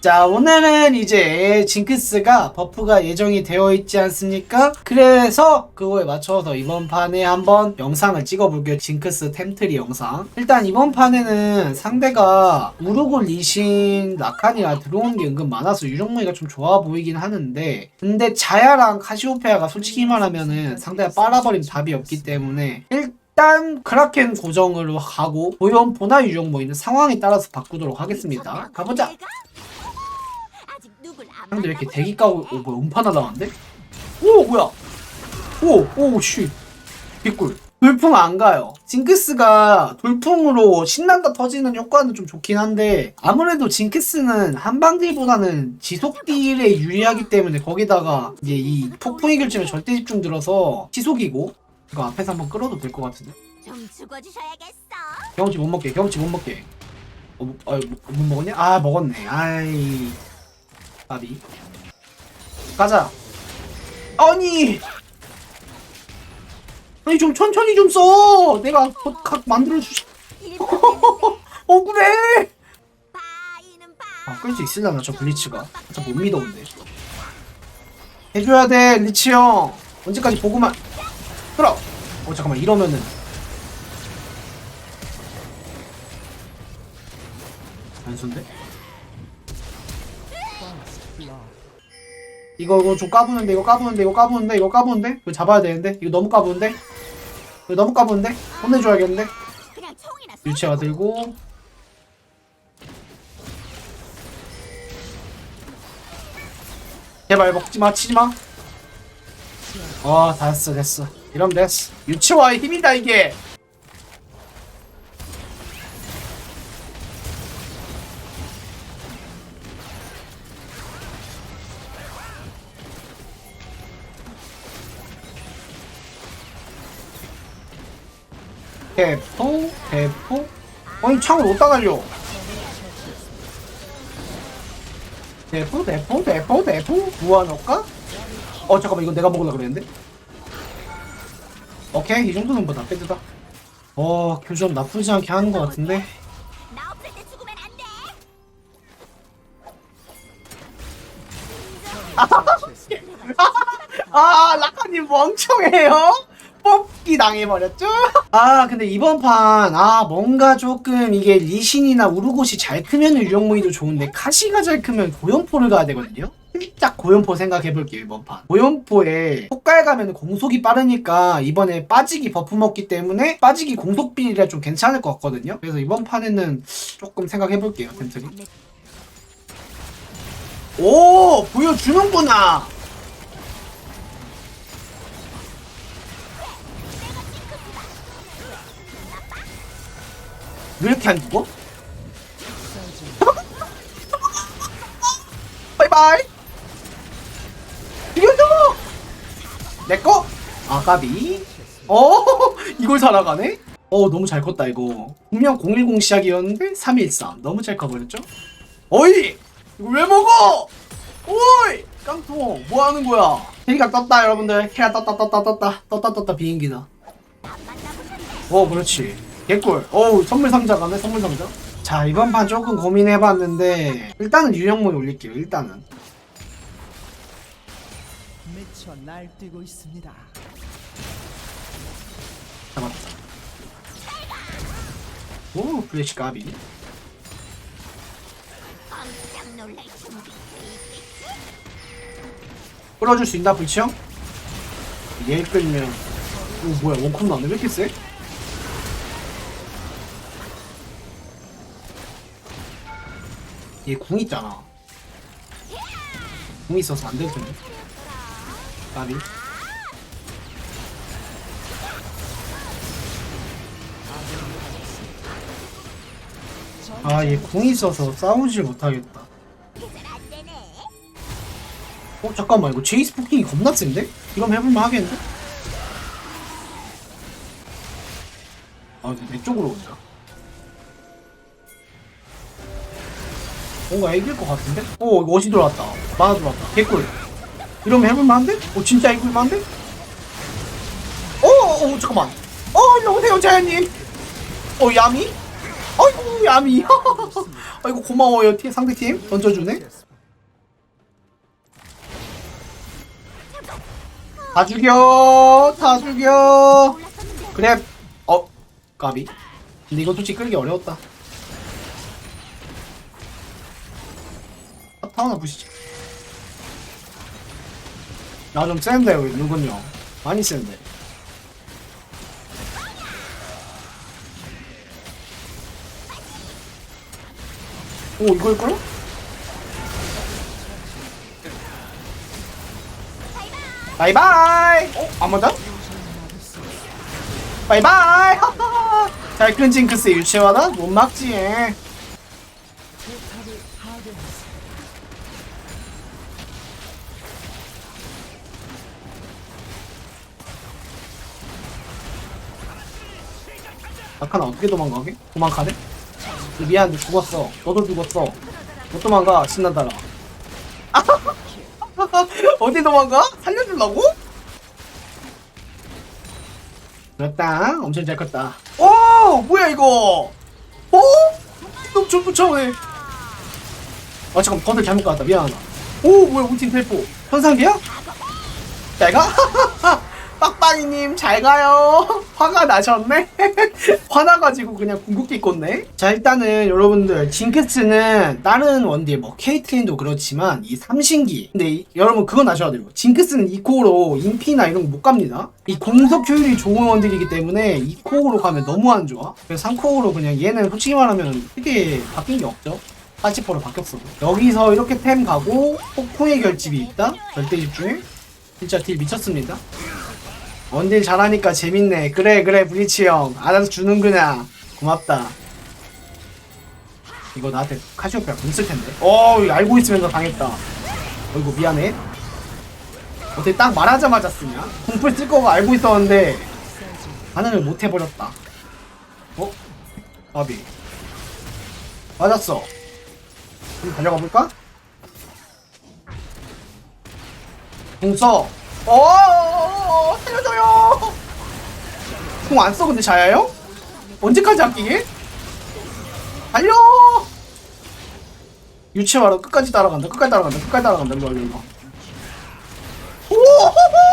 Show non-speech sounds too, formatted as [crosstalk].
자 오늘은 이제 징크스가 버프가 예정이 되어 있지 않습니까? 그래서 그거에 맞춰서 이번 판에 한번 영상을 찍어볼게요. 징크스 템트리 영상. 일단 이번 판에는 상대가 우르고 리신 라칸이라 들어오는 게 은근 많아서 유령무기가 좀 좋아 보이긴 하는데 근데 자야랑 카시오페아가 솔직히 말하면은 상대가 빨아버린 답이 없기 때문에 일단 크라켄 고정으로 하고 보연포나 유령무기는 상황에 따라서 바꾸도록 하겠습니다. 가보자 상대 왜 이렇게 대기 까고 오 뭐야 음파나 나왔는데? 오 뭐야? 오오씨. 개꿀. 돌풍 안 가요. 징크스가 돌풍으로 신난다 터지는 효과는 좀 좋긴 한데 아무래도 징크스는 한방딜보다는 지속딜에 유리하기 때문에 거기다가 이제 이 폭풍이 결집에 절대 집중 들어서 지속이고 이거 앞에서 한번 끌어도 될 것 같은데? 좀 죽어주셔야겠어. 경험치 못 먹게 경험치 못 먹게. 어, 뭐, 못 먹었냐? 아 먹었네. 아이 바비. 가자. 아니. 아니 좀 천천히 좀 써. 내가 곧각 만들어주시 [laughs] 억울해. 아 끌 수 있으려나 저 블리츠가? 진짜 못 믿어 근데. 해줘야 돼 리치 형. 언제까지 보고만 끌어. 어 잠깐만 이러면은. 단순데? 이거 이거 좀 까부는데 이거 까부는데 이거 까부는데 이거 까부는데? 이거 잡아야 되는데? 이거 너무 까부는데? 이거 너무 까부는데? 혼내줘야겠는데. 유치가 들고. 제발 먹지마 치지마. 어 됐어 됐어. 이러면 됐어. 유치와의 힘이다 이게 대포 대포 아니 창을 어디다 날려 대포 대포 대포 대포 모아놓을까? 어 잠깐만 이거 내가 먹으려고 그랬는데 오케이 이 정도는 뭐다 빼드다 어 교전 나쁘지 않게 하는 것 같은데 나 없을 때 죽으면 안 돼. 아 라카님 멍청해요 뽑기 당해버렸죠? [laughs] 아 근데 이번 판 아 뭔가 조금 이게 리신이나 우르고시 잘 크면 유령무이도 좋은데 카시가 잘 크면 고연포를 가야 되거든요? 살짝 고연포 생각해볼게요 이번 판. 고연포에 폭갈 가면 공속이 빠르니까 이번에 빠지기 버프 먹기 때문에 빠지기 공속 비리가 좀 괜찮을 것 같거든요? 그래서 이번 판에는 조금 생각해볼게요 템트리 오 보여주는구나 왜 이렇게 안 죽어? 바이바이 죽여줘 내꺼 아가비 어 이걸 살아가네 어 너무 잘 컸다 이거 분명 010 시작이었는데 313 너무 잘 커버렸죠 어이 이거 왜 먹어 오이 깡통 뭐 하는 거야 캐리가 떴다 여러분들 캐리가 떴다 떴다 떴다 떴다 떴다 비행기다 어 그렇지 개꿀 어우 선물 상자 가네 선물 상자 자 이번 판 조금 고민해봤는데 일단은 유형문에 올릴게요 일단은 미쳐 날뛰고 있습니다. 잡았다 오 플래시 까비 깜짝 놀랄 준비. 끌어줄 수 있나 불치 형? 얘 끌면 오 뭐야 원컵 나왔네 왜 이렇게 세? 얘 궁 있잖아 궁 있어서 안될 텐데 까비 아 얘 궁 있어서 싸우질 못하겠다. 어 잠깐만 이거 제이스 포킹이 겁나 센데? 이러면 해볼만 하겠는데? 아 내 쪽으로 온다 뭔가 이길 것 같은데? 어 이거 어시 들어왔다. 만화 들어왔다. 개꿀. 이러면 해볼만한데? 어 진짜 이길만한데? 어, 어, 어 잠깐만. 어 일로 오세요 자연님. 어 야미? 아이고 야미. [laughs] 아이고 고마워요 팀 상대팀. 던져주네. 다 죽여 다 죽여. 그래. 어 까비. 근데 이거 솔직히 끌기 어려웠다 아, 타워나 부시죠 나 좀 센데 여기 누군요 많이 센데 오 이거 일걸? 바이바이 어? 안 맞아? 바이바이 잘큰 징크스 유치하다 못 막지 아카나 어떻게 도망가게? 도망가네? 미안한데 죽었어 너도 죽었어 못 도망가 신난다라 [laughs] 어디 도망가? 살려주려고? 됐다 엄청 잘 컸다 오 뭐야 이거 오? 너무 좀 붙여네 아 잠깐 버들 잘못 갔다 미안하다 오 뭐야 우팀 텔포 현상기야? 잘가? [laughs] 빡빡이님 잘 가요. [laughs] 화가 나셨네? [laughs] 화나가지고 그냥 궁극기 꽂네? 자 일단은 여러분들 징크스는 다른 원딜 뭐 케이트린도 그렇지만 이 삼신기. 근데 이- 여러분 그건 아셔야 돼요. 징크스는 이코어로 인피나 이런 거 못 갑니다. 이 공속 효율이 좋은 원딜이기 때문에 이코어로 가면 너무 안 좋아. 그래서 3코어로 그냥 얘는 솔직히 말하면 크게 바뀐 게 없죠. 80%로 바뀌었어 여기서 이렇게 템 가고 폭풍의 결집이 있다? 절대 집중 진짜 딜 미쳤습니다 원딜 잘하니까 재밌네. 그래 그래 브리치 형 알아서 주는구나. 고맙다. 이거 나한테 카시오페아 공쓸 텐데. 어 알고 있으면서 당했다. 어이구 미안해. 어떻게 딱 말하자마자 쓰냐? 공풀 쓸 거가 알고 있었는데 반응을 못 해버렸다. 어? 아비. 맞았어. 그럼 달려가 볼까? 공 써. 어, 어, 어, 어 살려줘요. 공 안 써 근데 자야요? 언제까지 아끼게? 달려! 유치바로 끝까지 따라간다. 끝까지 따라간다. 끝까지 따라간다. 이거 이거. 오! 호호!